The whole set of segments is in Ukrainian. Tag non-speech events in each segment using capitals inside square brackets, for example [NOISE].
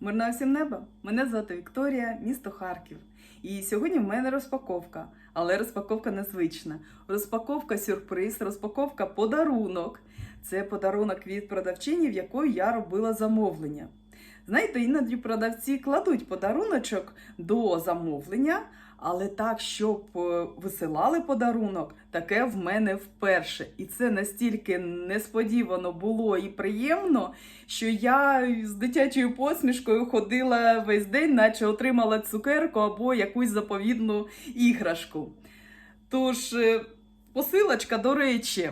Мирного всім неба! Мене звати Вікторія, місто Харків. І сьогодні в мене розпаковка, але розпаковка незвична. Розпаковка сюрприз, розпаковка подарунок. Це подарунок від продавчині, в якої я робила замовлення. Знаєте, іноді продавці кладуть подаруночок до замовлення, але так, щоб е, висилали подарунок, таке в мене вперше. І це настільки несподівано було і приємно, що я з дитячою посмішкою ходила весь день, наче отримала цукерку або якусь заповідну іграшку. Тож, е, посилочка, до речі,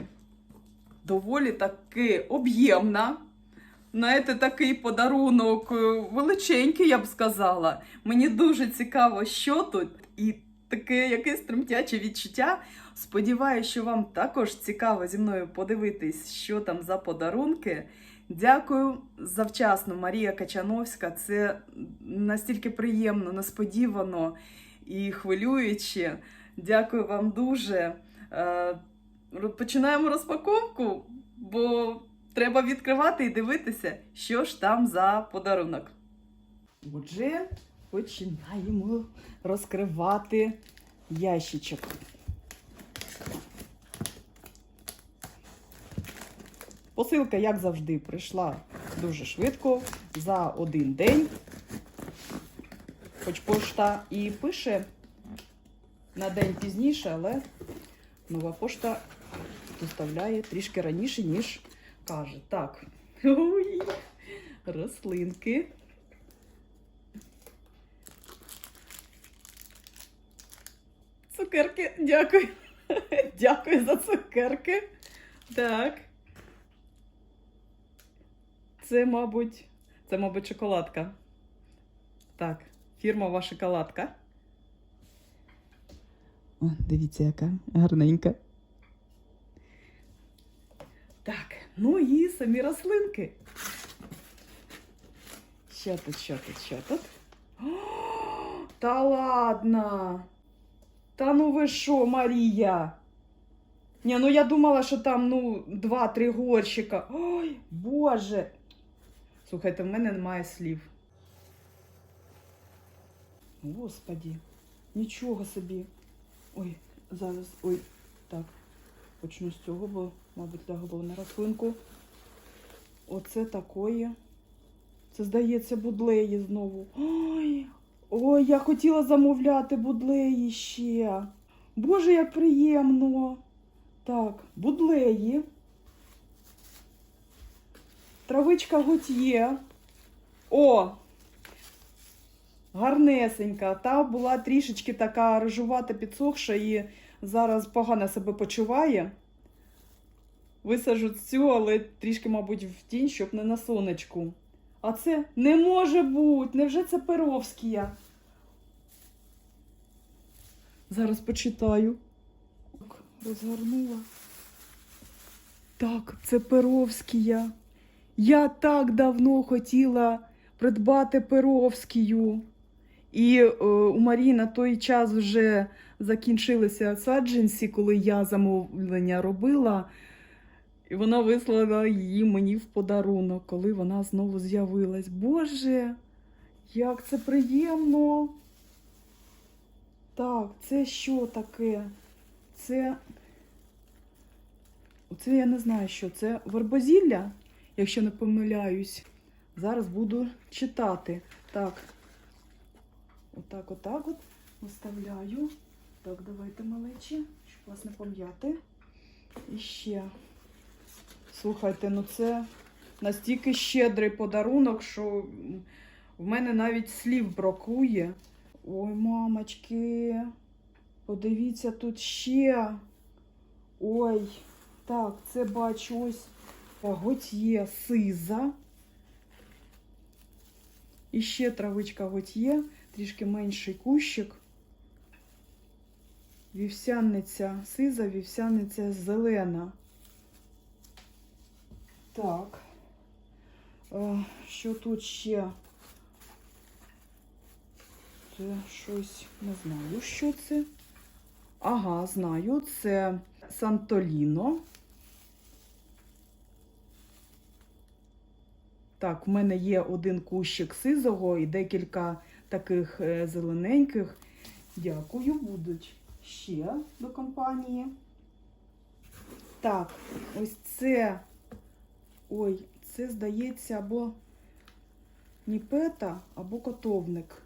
доволі таки об'ємна. Знаєте, такий подарунок е, величенький, я б сказала. Мені дуже цікаво, що тут, і таке якесь тремтяче відчуття. Сподіваюся, що вам також цікаво зі мною подивитись, що там за подарунки. Дякую завчасно, Марія Качановська. Це настільки приємно, несподівано і хвилююче. Дякую вам дуже. Е, Починаємо розпаковку, бо треба відкривати і дивитися, що ж там за подарунок. Отже, починаємо розкривати ящичок. Посилка, як завжди, прийшла дуже швидко за один день. Хоч пошта і пише на день пізніше, але нова пошта доставляє трішки раніше, ніж каже. Так. [LAUGHS] Ой, рослинки. Цукерки, дякую. [LAUGHS] Дякую за цукерки. Так. Це, мабуть, це, мабуть, шоколадка. Так, фірмова шоколадка. О, дивіться, яка гарненька. Так, ну і самі рослинки. Що тут, що тут, що тут? О, та ладно. Та ну ви що, Марія? Ні, ну я думала, що там ну, два-три горщика. Ой, Боже. Слухайте, в мене немає слів. Господі, нічого собі. Ой, зараз, ой, так. Почну з цього, бо, мабуть, лягло на рослинку. Оце такої. Це, здається, будлеї знову. Ой, ой, я хотіла замовляти будлеї ще. Боже, як приємно. Так, будлеї. Травичка готьє. О! Гарнесенька. Та була трішечки така рижувата підсохша і зараз погано себе почуває. Висажу цю, але трішки, мабуть, в тінь, щоб не на сонечку. А це не може бути. Невже це Перовськія? Зараз почитаю. Розгорнула. Так, це Перовськія. Я так давно хотіла придбати Перовськію. І е, у Марії на той час вже закінчилися саджанці, коли я замовлення робила. І вона вислала її мені в подарунок, коли вона знову з'явилась. Боже, як це приємно. Так, це що таке? Це. Оце я не знаю, що це вербозілля, якщо не помиляюсь. Зараз буду читати. Так. Отак, отак от виставляю. Так, давайте малечі, щоб вас не пом'яти. І ще. Слухайте, ну це настільки щедрий подарунок, що в мене навіть слів бракує. Ой, мамочки, подивіться тут ще. Ой, так, це бачу ось готьє сиза. І ще травичка готьє, трішки менший кущик. Вівсяниця сиза, вівсяниця зелена. Так. Е, Що тут ще? Це щось не знаю, що це. Ага, знаю, це Сантоліно. Так, в мене є один кущик сизого і декілька таких е, зелененьких. Дякую, будуть ще до компанії. Так, ось це. Ой, це здається або ніпета, або котовник.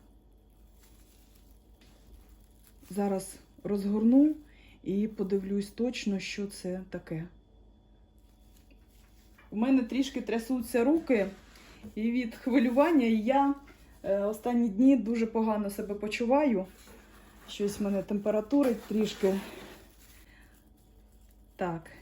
Зараз розгорну і подивлюсь точно, що це таке. У мене трішки трясуться руки, і від хвилювання я е, останні дні дуже погано себе почуваю. Щось в мене температури трішки. Так.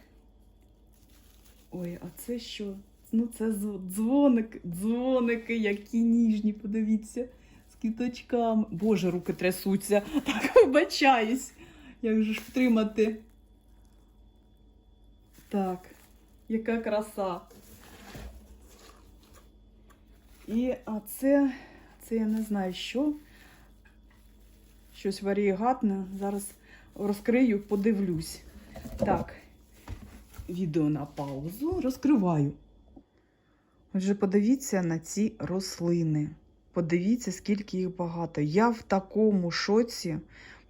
Ой, а це що? Ну, це дз- дзвоник, дзвоники, які ніжні, подивіться, з квіточками. Боже, руки трясуться. [LAUGHS] Так, вибачаюсь. Як же ж втримати? Так, яка краса. І а це, це я не знаю що. Щось варієгатне. Зараз розкрию, подивлюсь. Так, відео на паузу. Розкриваю. Отже, подивіться на ці рослини. Подивіться, скільки їх багато. Я в такому шоці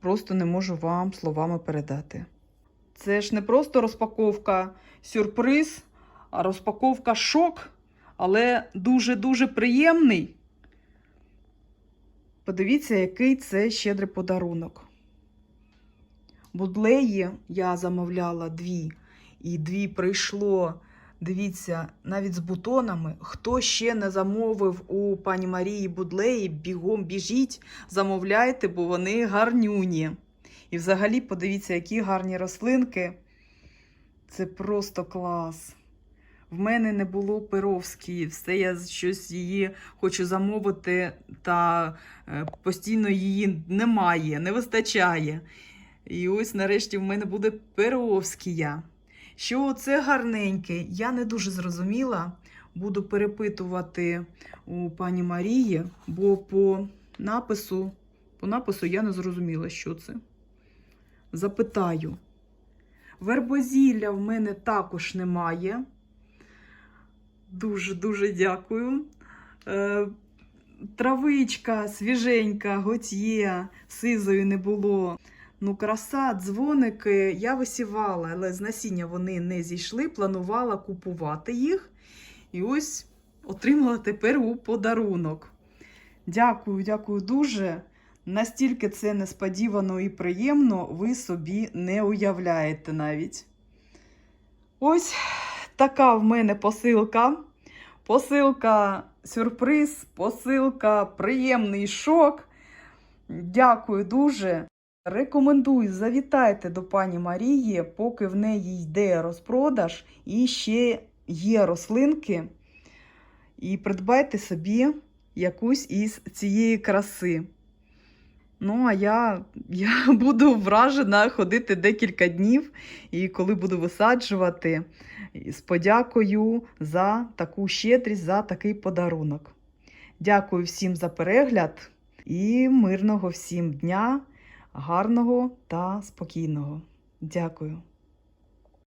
просто не можу вам словами передати. Це ж не просто розпаковка сюрприз, а розпаковка шок, але дуже-дуже приємний. Подивіться, який це щедрий подарунок. Будлеї я замовляла дві, і дві прийшло. Дивіться, навіть з бутонами. Хто ще не замовив у пані Марії Будлеї, бігом біжіть, замовляйте, бо вони гарнюні. І взагалі, подивіться, які гарні рослинки. Це просто клас. В мене не було Перовської, все я щось її хочу замовити, та е, постійно її немає, не вистачає. І ось нарешті в мене буде Перовськія. Що це гарненьке, я не дуже зрозуміла. Буду перепитувати у пані Марії, бо по напису, по напису я не зрозуміла, що це. Запитаю. Вербозілля в мене також немає. Дуже-дуже дякую. Е, травичка свіженька, готьє, сизою не було. Ну, краса, дзвоники я висівала, але з насіння вони не зійшли, планувала купувати їх. І ось отримала тепер у подарунок. Дякую, дякую дуже. Настільки це несподівано і приємно, ви собі не уявляєте навіть. Ось така в мене посилка. Посилка сюрприз, посилка приємний шок. Дякую дуже. Рекомендую, завітайте до пані Марії, поки в неї йде розпродаж і ще є рослинки. І придбайте собі якусь із цієї краси. Ну, а я, я [LAUGHS] буду вражена ходити декілька днів, і коли буду висаджувати, з подякою за таку щедрість, за такий подарунок. Дякую всім за перегляд і мирного всім дня, гарного та спокійного. Дякую.